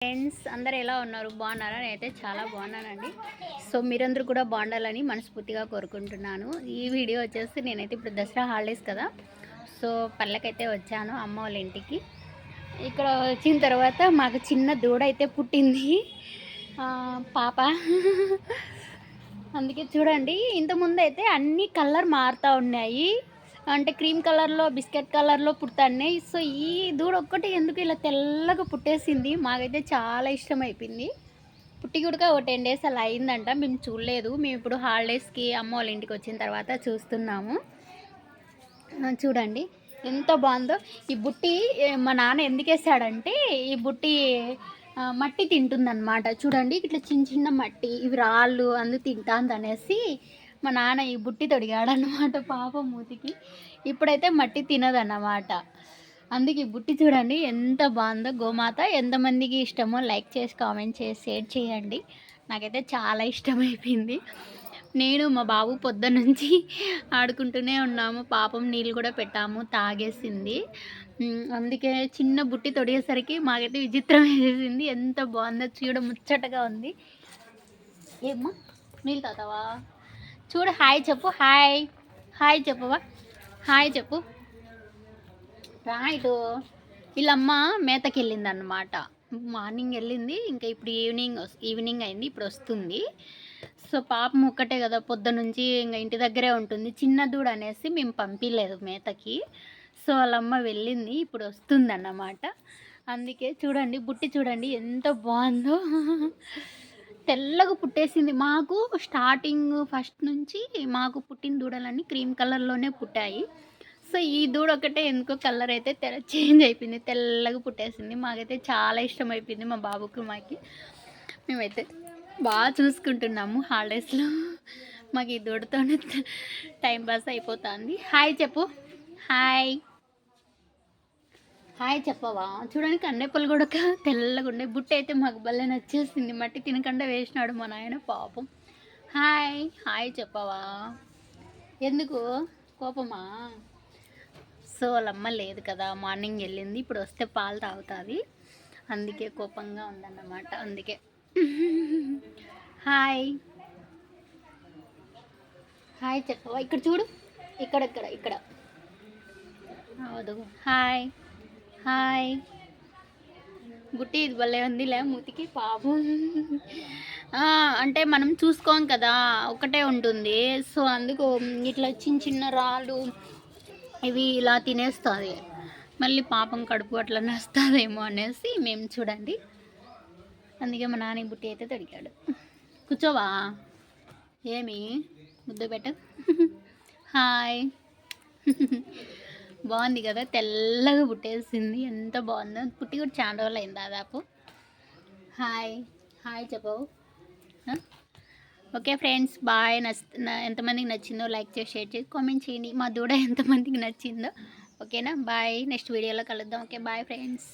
Friends అందరు ఎలా ఉన్నారు? బాగున్నారా? నేనైతే చాలా బాగున్నానండి. సో మీరందరూ కూడా బాగుండాలని మనస్ఫూర్తిగా కోరుకుంటున్నాను. ఈ వీడియో వచ్చేసి నేనైతే ఇప్పుడు దసరా హాలిడేస్ కదా. సో పల్లెకైతే వచ్చాను అమ్మ వాళ్ళ ఇంటికి. ఇక్కడ వచ్చిన తర్వాత మాకు చిన్న దూడ అయితే పుట్టింది. పాప. అందుకే చూడండి ఇంతకుముందు అయితే అన్ని కలర్ మారుతూ ఉన్నాయి. అంటే క్రీమ్ కలర్లో బిస్కెట్ కలర్లో పుడతాయి సో ఈ దూడ ఒక్కటి ఎందుకు ఇలా తెల్లగా పుట్టేసింది? మాకైతే చాలా ఇష్టం అయిపోయింది పుట్టి కూడా ఒక టెన్ డేస్ అలా అయిందంట. మేము చూడలేదు. మేము ఇప్పుడు హాలిడేస్కి అమ్మ వాళ్ళ ఇంటికి వచ్చిన తర్వాత చూస్తున్నాము. చూడండి. ఎంత బాగుందో. ఈ బుట్టి మా నాన్న ఎందుకు వేసాడంటే ఈ బుట్టి మట్టి తింటుందన్నమాట. చూడండి ఇట్లా చిన్న చిన్న మట్టి ఇవి రాళ్ళు అందుకు తింటాంది అనేసి మా నాన్న ఈ బుట్టి తొడిగాడనమాట పాప మూతికి. ఇప్పుడైతే మట్టి తినదన్నమాట. అందుకే ఈ బుట్టి చూడండి ఎంత బాగుందో. గోమాత ఎంతమందికి ఇష్టమో లైక్ చేసి కామెంట్ చేసి షేర్ చేయండి. నాకైతే చాలా ఇష్టమైపోయింది. నేను మా బాబు పొద్దు నుంచి ఆడుకుంటూనే ఉన్నాము. పాపం నీళ్ళు కూడా పెట్టాము తాగేసింది. అందుకే చిన్న బుట్టి తొడిగేసరికి మాకైతే విచిత్రం వేసేసింది ఎంత బాగుందో చూడ ముచ్చటగా ఉంది. ఏమ్మా నీళ్ళు తాతావా చూడు హాయ్ చెప్పు హాయ్. హాయ్ చెప్పువా? హాయ్ చెప్పు. రైట్ వీళ్ళమ్మ మేతకి వెళ్ళింది అనమాట మార్నింగ్ వెళ్ళింది ఇంకా ఇప్పుడు ఈవినింగ్ వస్- ఈవినింగ్ అయింది ఇప్పుడు వస్తుంది. సో పాపం ఒక్కటే కదా పొద్దు నుంచి ఇంకా ఇంటి దగ్గరే ఉంటుంది. చిన్న దూడ అనేసి మేము పంపించలేదు మేతకి. సో వాళ్ళమ్మ వెళ్ళింది ఇప్పుడు వస్తుంది అన్నమాట అందుకే చూడండి బుట్టి చూడండి ఎంత బాగుందో. తెల్లగా పుట్టేసింది. మాకు స్టార్టింగ్ ఫస్ట్ నుంచి మాకు పుట్టిన దూడలన్నీ క్రీమ్ కలర్లోనే పుట్టాయి. సో ఈ దూడ ఒకటే ఎందుకో కలర్ అయితే తెల్ల చేంజ్ అయిపోయింది. తెల్లగా పుట్టేసింది. మాకైతే చాలా ఇష్టం అయిపోయింది మా బాబుకి మాకి. మేమైతే బాగా చూసుకుంటున్నాము హాలిడేస్లో. మాకు ఈ దూడతోనే టైం పాస్ అయిపోతుంది. హాయ్ చెప్పు. హాయ్. హాయ్ చెప్పవా? చూడండి కన్నెప్పలు కూడా తెల్లగా ఉండే. బుట్ట అయితే మాకు భలే నచ్చేసింది. మట్టి తినకుండా వేసినాడు మా నాయన పాపం. హాయ్ హాయ్ చెప్పవా? ఎందుకు? కోపమా? సో వాళ్ళ లేదు కదా మార్నింగ్ వెళ్ళింది. ఇప్పుడు వస్తే పాలు తాగుతుంది. అందుకే కోపంగా ఉందన్నమాట. అందుకే. హాయ్. హాయ్ చెప్పవా? ఇక్కడ చూడు. ఇక్కడ ఇక్కడ ఇక్కడ. అవదు హాయ్. హాయ్. గుట్టి ఇది భలే ఉందిలే మూతికి పాపం. అంటే మనం చూసుకోం కదా ఒకటే ఉంటుంది. సో అందుకు ఇట్లా చిన్న చిన్న రాళ్ళు ఇవి ఇలా తినేస్తుంది. మళ్ళీ పాపం కడుపు అట్లా నస్తుందేమో అనేసి మేము చూడండి. అందుకే మా నాన్న బుట్టి అయితే తడిగాడు. కూర్చోవా? ఏమి? ముద్దు పెట్ట హాయ్. బాగుంది కదా తెల్లగా పుట్టేసింది ఎంత బాగుందో. పుట్టి కూడా చాలా రోజులు అయింది దాదాపు. హాయ్ హాయ్ చెప్పవు ఓకే ఫ్రెండ్స్ బాయ్. నచ్చ ఎంతమందికి నచ్చిందో లైక్ చేసి షేర్ చేసి కామెంట్ చేయండి. మా దూడ ఎంతమందికి నచ్చిందో. ఓకేనా? బాయ్. నెక్స్ట్ వీడియోలో కలుద్దాం. Okay bye friends.